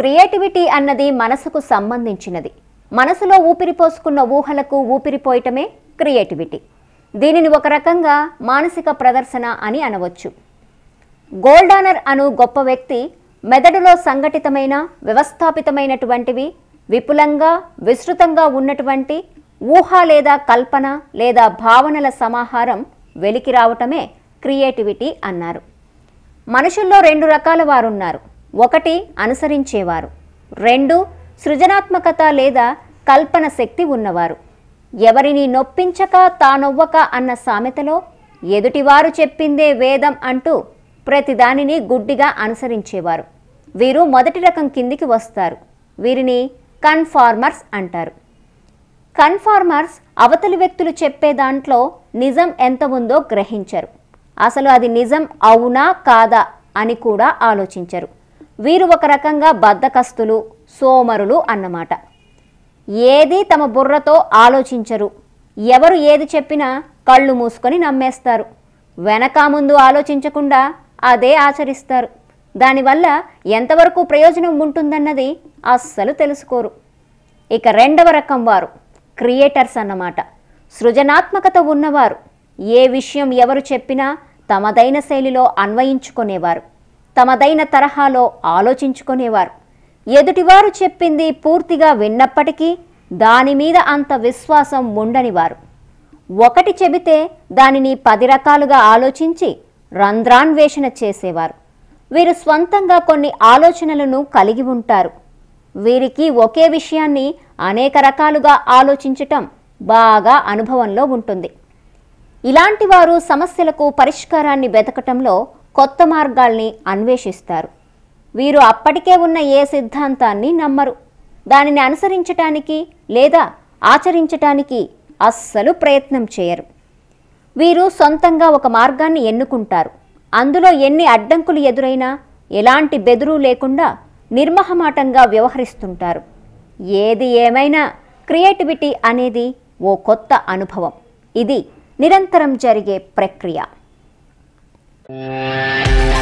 Creativity అన్నది మనసుకు సంబంధించినది. మనసులో ఊపిరి పోసుకున్న ఊహలకు ఊపిరిపోయటమే క్రియేటివిటీ. దీనిని ఒక రకంగా మానసిక ప్రదర్శన అని అనవచ్చు. గోల్డానర్ అను గొప్ప వ్యక్తి మెదడులో సంఘటితమైన వ్యవస్థాపితమైనటువంటివి విపులంగా విస్తృతంగా ఉన్నటువంటి ఊహ లేదా కల్పన లేదా భావనల సమాహారం వెలికి రావటమే క్రియేటివిటీ అన్నారు. మనుషుల్లో రెండు రకాల వారున్నారు. ఒకటి అనుసరించేవారు. రెండు సృజనాత్మకత లేదా కల్పన శక్తి ఉన్నవారు. ఎవరిని నొప్పించక తానొవ్వక అన్న సామెతలో ఎదుటివారు చెప్పిందే వేదం అంటూ ప్రతిదానిని గుడ్డిగా అనుసరించేవారు. వీరు మొదటి రకం కిందికి వస్తారు. వీరిని కన్ఫార్మర్స్ అంటారు. కన్ఫార్మర్స్ అవతలి వ్యక్తులు చెప్పే దాంట్లో నిజం ఎంత ఉందో గ్రహించరు. అసలు అది నిజం అవునా కాదా అని కూడా ఆలోచించరు. వీరు ఒక రకంగా బద్దకస్తులు సోమరులు అన్నమాట. ఏది తమ బుర్రతో ఆలోచించరు. ఎవరు ఏది చెప్పినా కళ్ళు మూసుకొని నమ్మేస్తారు. వెనక ముందు ఆలోచించకుండా అదే ఆచరిస్తారు. దానివల్ల ఎంతవరకు ప్రయోజనం ఉంటుందన్నది అస్సలు తెలుసుకోరు. ఇక రెండవ రకం వారు క్రియేటర్స్ అన్నమాట. సృజనాత్మకత ఉన్నవారు. ఏ విషయం ఎవరు చెప్పినా తమదైన శైలిలో అన్వయించుకునేవారు. తమదైన తరహాలో ఆలోచించుకునేవారు. ఎదుటివారు చెప్పింది పూర్తిగా విన్నప్పటికీ దాని మీద అంత విశ్వాసం ఉండనివారు. ఒకటి చెబితే దానిని పది రకాలుగా ఆలోచించి రంధ్రాన్వేషణ చేసేవారు. వీరు స్వంతంగా కొన్ని ఆలోచనలను కలిగి ఉంటారు. వీరికి ఒకే విషయాన్ని అనేక రకాలుగా ఆలోచించటం బాగా అనుభవంలో ఉంటుంది. ఇలాంటి వారు సమస్యలకు పరిష్కారాన్ని వెతకటంలో కొత్త మార్గాల్ని అన్వేషిస్తారు. వీరు అప్పటికే ఉన్న ఏ సిద్ధాంతాన్ని నమ్మరు. దానిని అనుసరించటానికి లేదా ఆచరించటానికి అస్సలు ప్రయత్నం చేయరు. వీరు సొంతంగా ఒక మార్గాన్ని ఎన్నుకుంటారు. అందులో ఎన్ని అడ్డంకులు ఎదురైనా ఎలాంటి బెదురు లేకుండా నిర్మహమాటంగా వ్యవహరిస్తుంటారు. ఏది ఏమైనా క్రియేటివిటీ అనేది ఓ కొత్త అనుభవం. ఇది నిరంతరం జరిగే ప్రక్రియ. Música